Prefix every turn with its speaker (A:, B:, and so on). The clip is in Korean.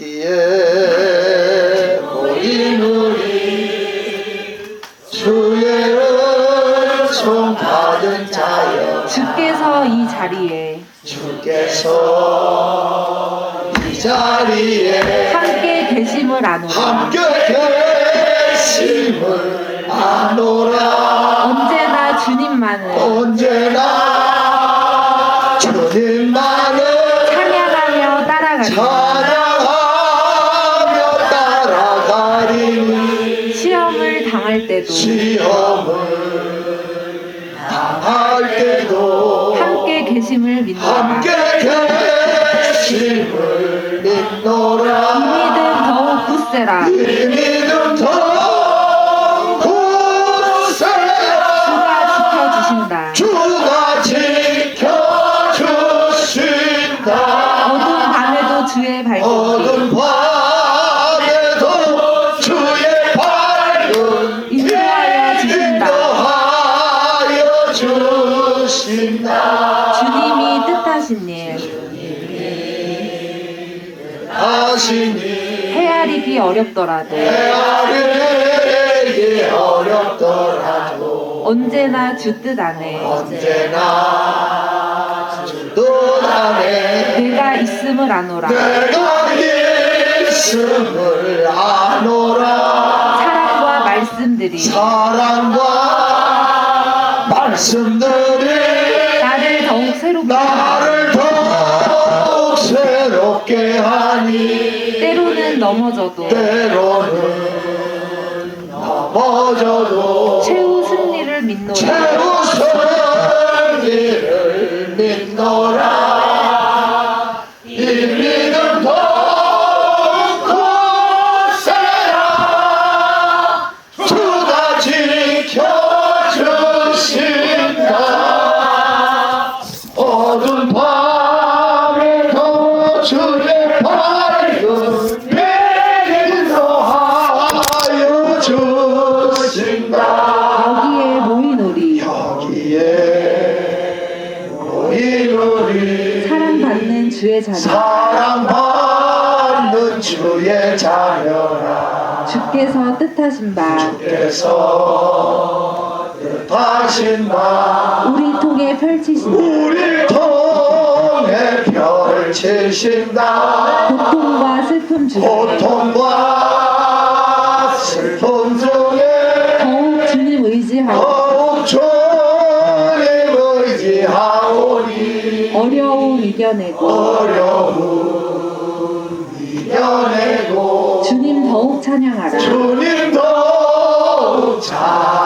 A: 여기에 모인 우리 주의 은총 받은 자여.
B: 주께서 이 자리에
A: 주께서 이 자리에
B: 함께 계심을 아노라.
A: 함께 계심을 아노라.
B: 언제나 주님만을
A: 언제나 주님
B: 시험을 당할 때도 함께 계심을 믿노라.
A: 함께 계심을
B: 이
A: 믿노라
B: 믿음 더욱 굳세라.
A: 이 믿음 더 굳세라
B: 주가 지켜주신다.
A: 주가 지켜주신다
B: 어두운 밤에도 주의
A: 어둠 밤
B: 헤아리기 어렵더라도
A: 헤아리기 어렵더라도
B: 언제나 주 뜻 안에
A: 언제나 주도 안에
B: 내가 있음을 아노라.
A: 내가 있음을 아노라
B: 사랑과 말씀들이
A: 사랑과 말씀들이
B: 나를 더욱 새롭게
A: 새롭게 하니
B: 때로는 넘어져도
A: 때로는 넘어져도
B: 최후 승리를 믿노라.
A: 최후 승리
B: 사랑받는 주의 자녀.
A: 사랑받는 주의 자녀라.
B: 주께서 뜻하신 바.
A: 주께서 뜻하신 바.
B: 우리 통해 펼치신
A: 우리 통해 펼치신다.
B: 고통과 슬픔 중에.
A: 고통과 슬픔 중에
B: 더욱 주님 의지하고
A: 더욱 주
B: 이겨내고
A: 어려움 이겨내고
B: 주님 더욱 찬양하라.
A: 주님 더욱 찬양